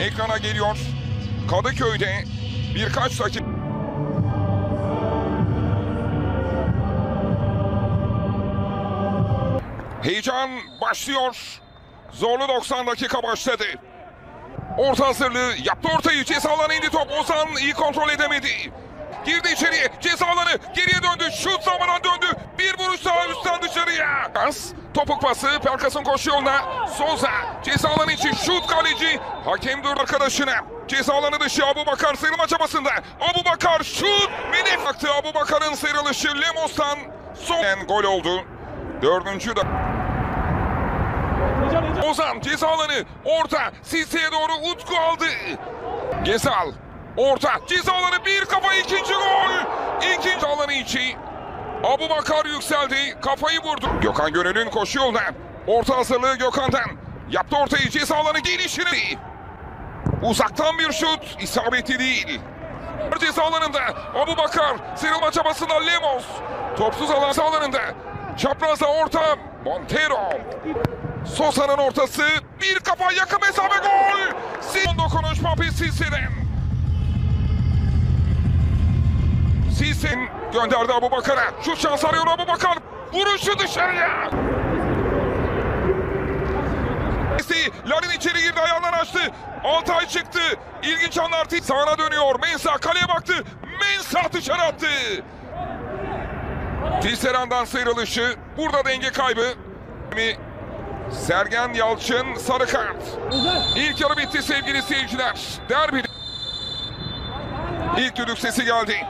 ekrana geliyor. Kadıköy'de birkaç dakika... Heyecan başlıyor. Zorlu 90 dakika başladı. Orta hazırlığı yaptı ortayı. Ceza alanı indi top. Ozan iyi kontrol edemedi. Girdi içeriye. Ceza geriye döndü. Şut zamandan döndü. Bir vuruş daha üstten dışarıya. Pas. Topuk pası. Perkas'ın koşu yoluna. Souza. Ceza alanı için şut kaleci. Hakem dur arkadaşına. Ceza alanı dışı Abu Bakar sıyrılma çabasında. Abu Bakar şut. Menef baktı Abu Bakar'ın sıyrılışı. Lemos'tan son gol oldu. Dördüncü da. Ozan ceza alanı orta Sisi'ye doğru Utku aldı. Gezal orta ceza alanı bir kafa ikinci gol. İkinci alanı içi. Abu Bakar yükseldi kafayı vurdu. Gökhan Gönül'ün koşu yoluna. Orta hazırlığı Gökhan'dan. Yaptı ortayı ceza alanı gelişini. Uzaktan bir şut isabetli değil. Ceza alanında Abu Bakar sıyrılma çabasında Lemos. Topsuz alan alanında. Çaprazda orta Montero. Sosa'nın ortası bir kafa yakın mesafe gol. Son dokunuş Papi Sisse'den. Sisse'nin gönderdi Abu Bakar'a. Şu şans arıyor Abu Bakar. Vuruşu dışarıya. Messi Larin içeri girdi ayağından açtı. Altay çıktı. İlginç anlar sağına dönüyor. Mensa kaleye baktı. Mensa dışarı attı. Tisserand'dan sıyrılışı. Burada denge kaybı. Sergen Yalçın sarı kart. İlk yarı bitti sevgili seyirciler. Derbi. İlk düdük sesi geldi.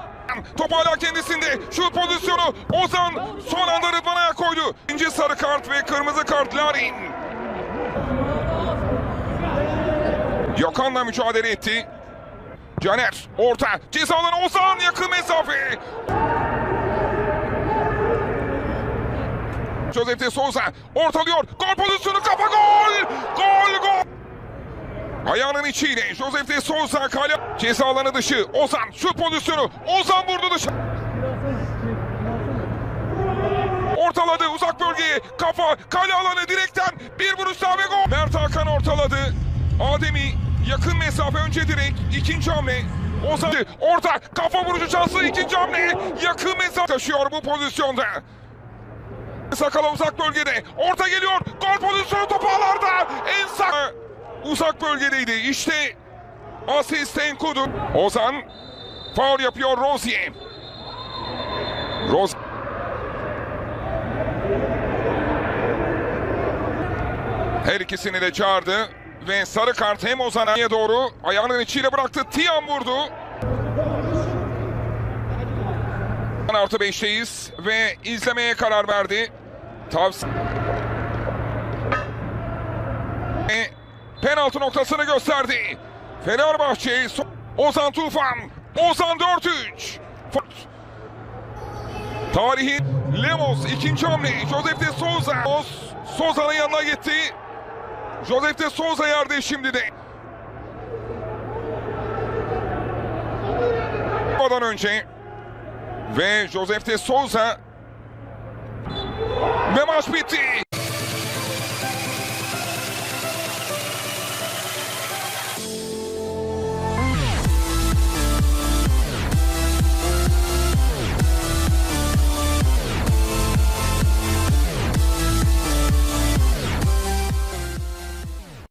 Top hala kendisinde. Şut pozisyonu. Ozan son anda Rıdvan'a koydu. İkinci sarı kart ve kırmızı kart Larin. Gökhan'la mücadele etti. Caner orta ceza Ozan yakın mesafe. Josep de Souza ortalıyor. Gol pozisyonu kafa gol. Gol gol. Ayağının içiyle Josep de Souza kale ceza alanı dışı. Ozan şut pozisyonu. Ozan vurdu dışı. Ortaladı uzak bölgeye. Kafa kale alanı direkten bir vuruş daha ve gol. Mert Hakan ortaladı. Ademi yakın mesafe önce direk. ikinci hamle. Ozan orta kafa vurucu şansı ikinci hamle. Yakın mesafe taşıyor bu pozisyonda. Sakala uzak bölgede. Orta geliyor. Gol pozisyonu topu ağlarda. En sak uzak bölgedeydi. İşte asist Enkudu. Ozan faul yapıyor Rozier. Roz Her ikisini de çağırdı ve sarı kart hem Ozan'a doğru ayağının içiyle bıraktı. Tiam vurdu. Artı 5'teyiz ve izlemeye karar verdi. Tavsiye. Penaltı noktasını gösterdi. Fenerbahçe Ozan Tufan. Ozan 4-3. Tarihin Lemos ikinci hamle. Josef de Souza. Souza'nın yanına gitti. Josef de Souza yerde şimdi de. Ondan önce ve Josef de Souza ve maç bitti.